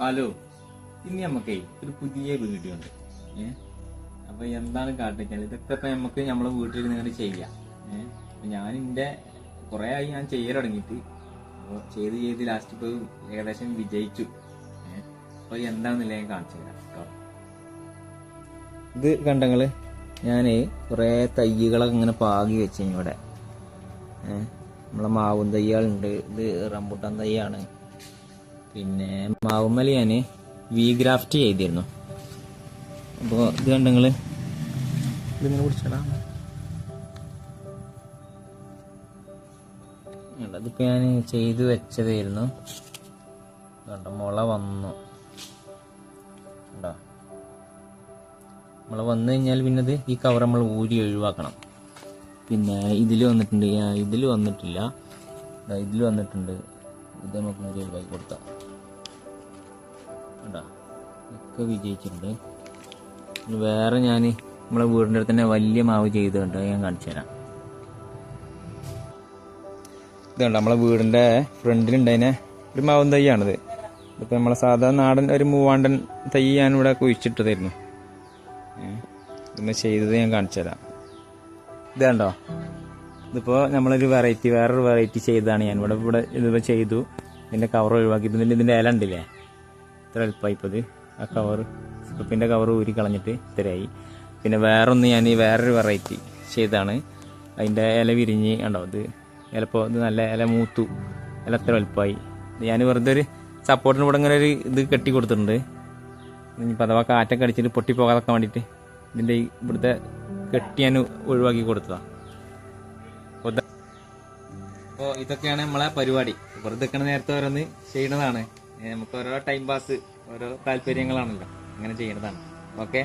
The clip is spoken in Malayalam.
ഹലോ ഇനി നമുക്ക് ഒരു പുതിയ വീഡിയോ ഉണ്ട് ഏ? അപ്പൊ എന്താണ് കാട്ടിക്കാൻ ഇതൊക്കെ ഇപ്പൊ നമുക്ക് നമ്മളെ വീട്ടിൽ നിങ്ങൾ ചെയ്യാം ഏഹ് ഞാൻ എന്റെ കുറെ ആയി ഞാൻ ചെയ്യാൻ തുടങ്ങിയിട്ട് അപ്പൊ ചെയ്ത് ചെയ്ത് ലാസ്റ്റ് ഇപ്പൊ ഏകദേശം വിജയിച്ചു ഏഹ് അപ്പൊ എന്താണെന്നില്ല ഞാൻ കാണിച്ചു തരാം കേട്ടോ. ഇത് കണ്ടങ്ങൾ ഞാൻ കുറെ തൈകളൊക്കെ ഇങ്ങനെ പാകി വെച്ചു ഇവിടെ ഏഹ് നമ്മളെ മാവും തയ്യാളുണ്ട് ഇത് റംബുട്ടാൻ തയ്യാണ് പിന്നെ മാവുമ്മൽ ഞാൻ വി ഗ്രാഫ്റ്റ് ചെയ്തിരുന്നു അപ്പോൾ ഇത് കണ്ടങ്ങൾ ഇതിങ്ങനെ പിടിച്ചടാ അതിപ്പോൾ ഞാൻ ചെയ്തു വെച്ചതായിരുന്നു. കണ്ട മുള വന്നു. കണ്ടോ? മുള വന്നു കഴിഞ്ഞാൽ പിന്നെ ഇത് ഈ കവർ നമ്മൾ ഊരി ഒഴിവാക്കണം. പിന്നെ ഇതിൽ വന്നിട്ടുണ്ട് ഇതിൽ വന്നിട്ടില്ല. ഇതിൽ വന്നിട്ടുണ്ട്. ഇത് നമുക്ക് ഒഴിവാക്കി കൊടുക്കാം. കണ്ടോ ഒക്കെ വിജയിച്ചിട്ടുണ്ട്. വേറെ ഞാൻ നമ്മളെ വീടിന്റെ അടുത്ത് തന്നെ വലിയ മാവ് ചെയ്തുകൊണ്ട് ഞാൻ കാണിച്ചു തരാം. ഇതുണ്ട് നമ്മളെ വീടിന്റെ ഫ്രണ്ടിലുണ്ടതിനെ ഒരു മാവും തൈയാണിത്. ഇതിപ്പോൾ നമ്മളെ സാധാരണ നാടൻ ഒരു മൂവാണ്ടൻ തൈ ഇവിടെ കുഴിച്ചിട്ടതായിരുന്നു. ഇന്ന് ചെയ്തത് ഞാൻ കാണിച്ചു തരാം. ഇതുണ്ടോ ഇതിപ്പോൾ നമ്മളൊരു വെറൈറ്റി വേറൊരു വെറൈറ്റി ചെയ്തതാണ് ഞാൻ. ഇവിടെ ഇവിടെ ഇതിപ്പോൾ ചെയ്തു. ഇതിന്റെ കവർ ഒഴിവാക്കി ഇതിന്റെ ഇതിന്റെ ഇല ഉണ്ടില്ലേ? ഇത്ര എളുപ്പമായി ഇപ്പോൾ ഇത് ആ കവർ സ്ക്രിപ്പിന്റെ കവർ ഊരി കളഞ്ഞിട്ട് ഇത്രയായി. പിന്നെ വേറൊന്ന് ഞാൻ വേറൊരു വെറൈറ്റി ചെയ്താണ് അതിന്റെ ഇല വിരിഞ്ഞ് കണ്ടോ? ഇത് ഇലപ്പോൾ ഇത് നല്ല ഇല മൂത്തു. ഇല അത്ര എളുപ്പമായി ഞാൻ വെറുതെ ഒരു സപ്പോർട്ടിന് ഇവിടെ ഇങ്ങനെ ഒരു ഇത് കെട്ടി കൊടുത്തിട്ടുണ്ട്. ഇനിയിപ്പോൾ അഥവാ കാറ്റൊക്കെ അടിച്ചിട്ട് പൊട്ടിപ്പോകാതൊക്കെ വേണ്ടിയിട്ട് ഇതിന്റെ ഈ ഇവിടുത്തെ കെട്ടി ഞാൻ ഒഴിവാക്കി കൊടുത്തതാണ് അപ്പോൾ ഇതൊക്കെയാണ് നമ്മളെ പരിപാടി. വെറുതെ നിൽക്കണ നേരത്തെ ഓരോന്ന് ചെയ്യണതാണ്. നമുക്ക് ഓരോ ടൈം പാസ് ഓരോ താല്പര്യങ്ങളാണല്ലോ. അങ്ങനെ ചെയ്യേണ്ടതാണ് ഓക്കെ